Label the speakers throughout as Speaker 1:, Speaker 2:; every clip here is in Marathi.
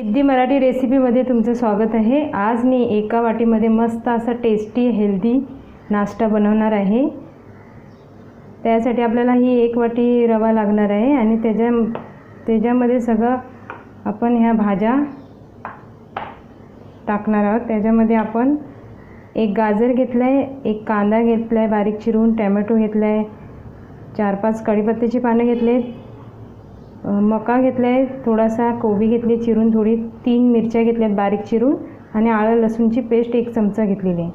Speaker 1: सिद्धी मराठी रेसिपीमध्ये तुमचं स्वागत आहे. आज मी एका वाटीमध्ये मस्त असा टेस्टी हेल्दी नाश्ता बनवणार आहे. त्यासाठी आपल्याला ही एक वाटी रवा लागणार आहे आणि त्याच्या त्याच्यामध्ये सगळं आपण ह्या भाज्या टाकणार आहोत. त्याच्यामध्ये आपण एक गाजर घेतलं आहे एक कांदा घेतला आहे बारीक चिरून टॅमॅटो घेतला आहे चार पाच कढीपत्त्याची पानं घेतले मका घेतला आहे थोडासा कोबी घेतली चिरून थोडी तीन मिरच्या घेतल्यात बारीक चिरून आणि आळं लसूणची पेस्ट एक चमचा घेतलेली आहे.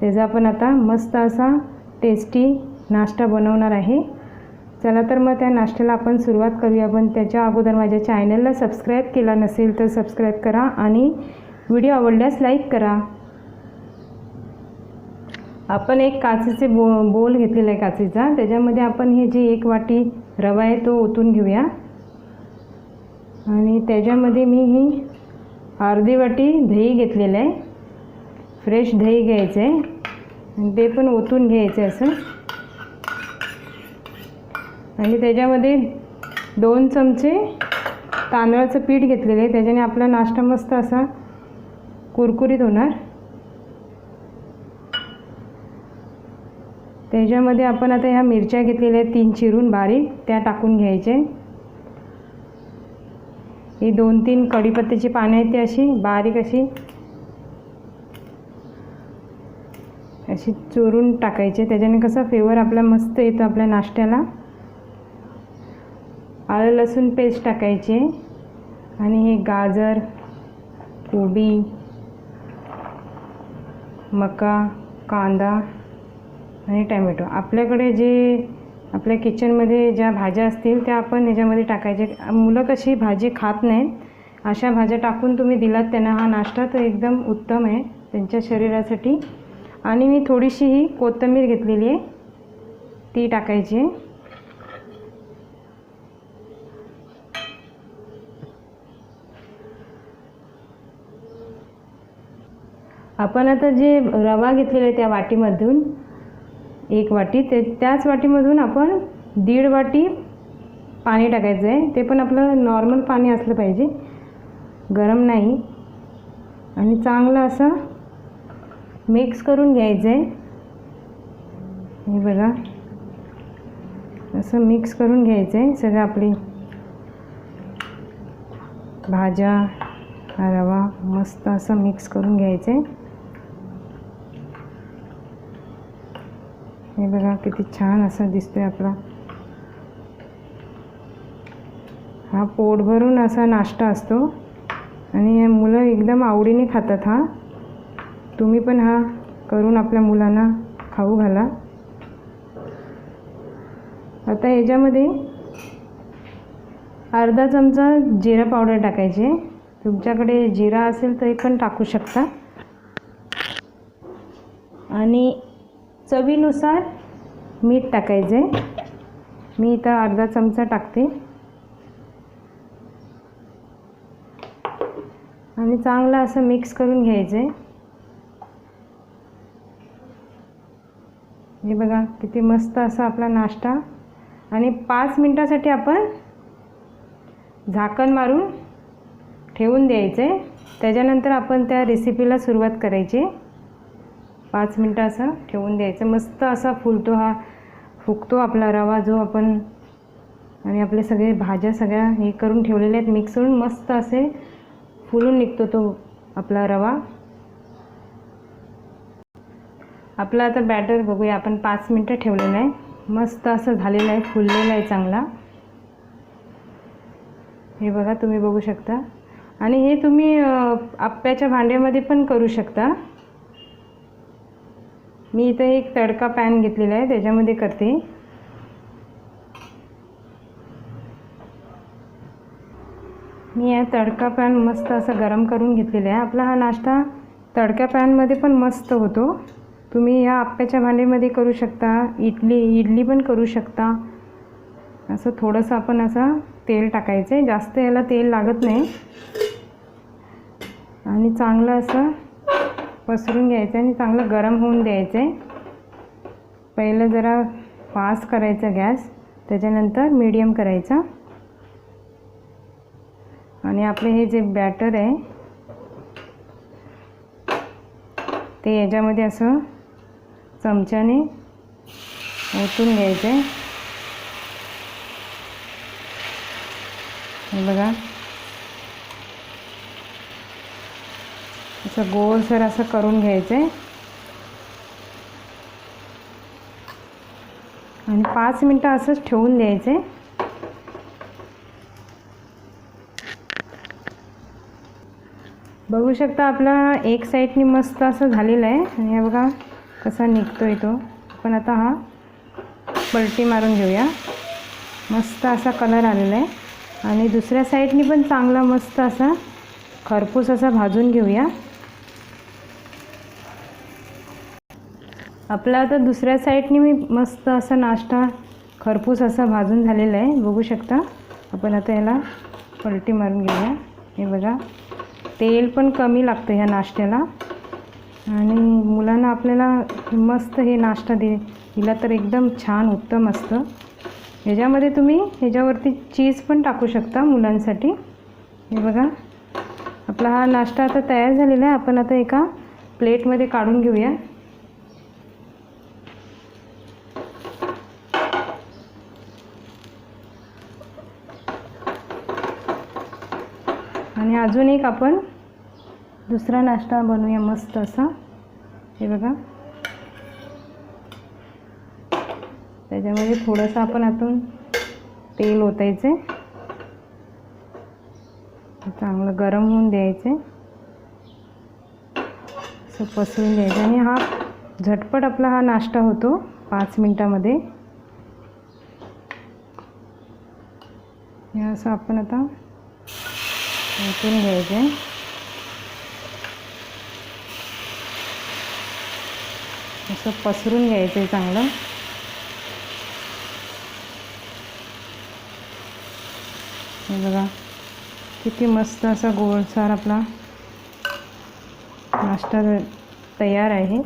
Speaker 1: त्याचा आपण आता मस्त असा टेस्टी नाश्ता बनवणार आहे. चला तर मग त्या नाश्त्याला आपण सुरुवात करूया. पण त्याच्या अगोदर माझ्या चॅनलला सबस्क्राईब केला नसेल तर सबस्क्राईब करा आणि व्हिडिओ आवडल्यास लाईक करा. आपण एक काचेचे बो बोल घेतलेला आहे काचेचा. त्याच्यामध्ये आपण हे जे एक वाटी रवा आहे तो ओतून घेऊया. आणि त्याच्यामध्ये मी ही अर्धी वाटी दही घेतलेलं आहे. फ्रेश दही घ्यायचं आहे. आणि ते पण ओतून घ्यायचं असं. आणि त्याच्यामध्ये दोन चमचे तांदळाचं पीठ घेतलेलं आहे. त्याच्याने आपला नाश्ता मस्त असा कुरकुरीत होणार. त्याच्यामध्ये आपण आता ह्या मिरच्या घेतलेल्या आहेत. तीन चिरून बारीक. त्या टाकून घ्यायचे. ही दोन तीन कढीपत्त्याची पानं आहेत ती अशी बारीक अशी. अशी चोरून टाकायचे. त्याच्याने कसा फ्लेवर आपला मस्त येतो आपल्या नाश्त्याला. आलं लसूण पेस्ट टाकायचे. आणि हे गाजर कोबी मका कांदा आणि टॅमॅटो. आपल्याकडे जे आपल्या किचनमध्ये ज्या भाज्या असतील त्या आपण ह्याच्यामध्ये टाकायचे. मुलं कशी भाजी खात नाहीत अशा भाज्या टाकून तुम्ही दिलात त्यांना हा नाश्ता तर एकदम उत्तम आहे त्यांच्या शरीरासाठी. आणि मी थोडीशी ही कोथिंबीर घेतलेली आहे ती टाकायची आहे. आपण आता जे रवा घेतलेला आहे त्या वाटीमधून एक वाटी. ते त्याच वाटीमधून आपण दीड वाटी पाणी टाकायचं आहे ते पण आपलं नॉर्मल पाणी असलं पाहिजे. गरम नाही. आणि चांगलं असं मिक्स करून घ्यायचं आहे हे बघा. असं मिक्स करून घ्यायचं आहे सगळं आपली. भाज्या रवा मस्त असं मिक्स करून घ्यायचं आहे हे बघा किती छान असा दिसतोय आपला. हा पोट भरून असा नाश्ता असतो. आणि मुलं एकदम आवडीने खातात हा. तुम्ही पण हा करून आपल्या मुलांना खाऊ घाला. आता ह्याच्यामध्ये अर्धा चमचा जिरा पावडर टाकायचे. तुमच्याकडे जिरा असेल तरी पण टाकू शकता. आणि चवीनुसार मीठ टाकायचे. मी इथं अर्धा चमचा टाकते. आणि चांगलं असं मिक्स करून घ्यायचं. हे बघा किती मस्त असा आपला नाश्ता. आणि पाच मिनटासाठी आपण झाकण मारून ठेवून द्यायचं. आहे त्याच्यानंतर आपण त्या रेसिपीला सुरुवात करायची. पाच मिनटं असं ठेवून द्यायचं. मस्त असा फुलतो हा फुगतो आपला रवा जो आपण आणि आपले सगळे भाज्या सगळ्या हे करून ठेवलेल्या आहेत. मिक्स करून मस्त असे फुलून निघतो तो आपला रवा. आपला आता बॅटर बघूया. आपण पाच मिनटं ठेवलेलं आहे. मस्त असं झालेलं आहे. फुललेलं आहे चांगला. हे बघा तुम्ही बघू शकता. आणि हे तुम्ही आप्याच्या भांड्यामध्ये पण करू शकता. मी इथं एक तडका पॅन घेतलेला आहे त्याच्यामध्ये करते. मी या तडका पॅन मस्त असं गरम करून घेतलेला आहे. आपला हा नाश्ता तडक्या पॅनमध्ये पण मस्त होतो. तुम्ही ह्या आप्याच्या भांड्यामध्ये करू शकता इडली इडली पण करू शकता. असं थोडंसं आपण असं तेल टाकायचं आहे. जास्त याला तेल लागत नाही. आणि चांगलं असं पसरून घ्यायचं आणि चांगलं गरम होऊन द्यायचं. आहे पहिलं जरा फास्ट करायचा गॅस त्याच्यानंतर मीडियम करायचा. आणि आपले हे जे बॅटर आहे ते याच्यामध्ये असं चमच्याने ओतून घ्यायचं. आहे बघा. असं गोलसर असं करून घ्यायचं. आहे आणि पाच मिनटं असंच ठेवून द्यायचं. आहे बघू शकता आपला एक साईडनी मस्त असं झालेलं आहे. आणि हे बघा कसा निघतो आहे तो. पण आता हा पलटी मारून घेऊया. मस्त असा कलर आलेला आहे. आणि दुसऱ्या साईडनी पण चांगला मस्त असा खरपूस असा भाजून घेऊया. आपला आता दुसऱ्या साईडने मी मस्त असा नाश्ता खरपूस असा भाजून झालेला आहे. बघू शकता. आपण आता याला पलटी मारून घेऊया. हे बघा. तेल पण कमी लागतं ह्या नाश्त्याला. आणि मुलांना आपल्याला मस्त हे नाश्ता दे दिला तर एकदम छान उत्तम असतं. ह्याच्यामध्ये तुम्ही ह्याच्यावरती चीज पण टाकू शकता मुलांसाठी. हे बघा. आपला हा नाश्ता आता तयार झालेला आहे. आपण आता एका प्लेटमध्ये काढून घेऊया. आणि अजून एक आपण दुसरा नाश्ता बनवूया मस्त असा. हे बघा. त्याच्यामध्ये थोडंसं आपण आतून तेल ओतायचे. चांगलं गरम होऊन द्यायचे. असं पसरून द्यायचं आणि हा झटपट आपला हा नाश्ता होतो पाच मिनटामध्ये. हे असं आपण आता ओतून घ्यायचे. असं पसरून घ्यायचं आहे चांगलं बघा किती मस्त असा गोडसार आपला नाश्ता तयार आहे.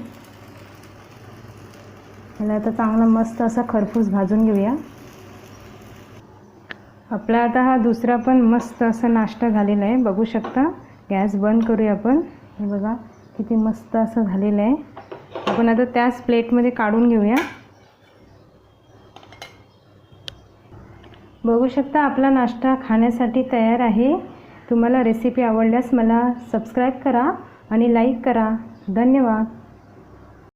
Speaker 1: मला आता चांगला मस्त असा खरपूस भाजून घेऊया. आपला आता हा दुसरा पण मस्त असा नाश्ता झालेला आहे. बघू शकता. गॅस बंद करूया आपण. हे बघा किती मस्त असं झालेलं आहे. आपण आता त्याच प्लेटमध्ये काढून घेऊया. बघू शकता आपला नाश्ता खाण्यासाठी तयार आहे. तुम्हाला रेसिपी आवडल्यास मला सबस्क्राईब करा आणि लाईक करा. धन्यवाद.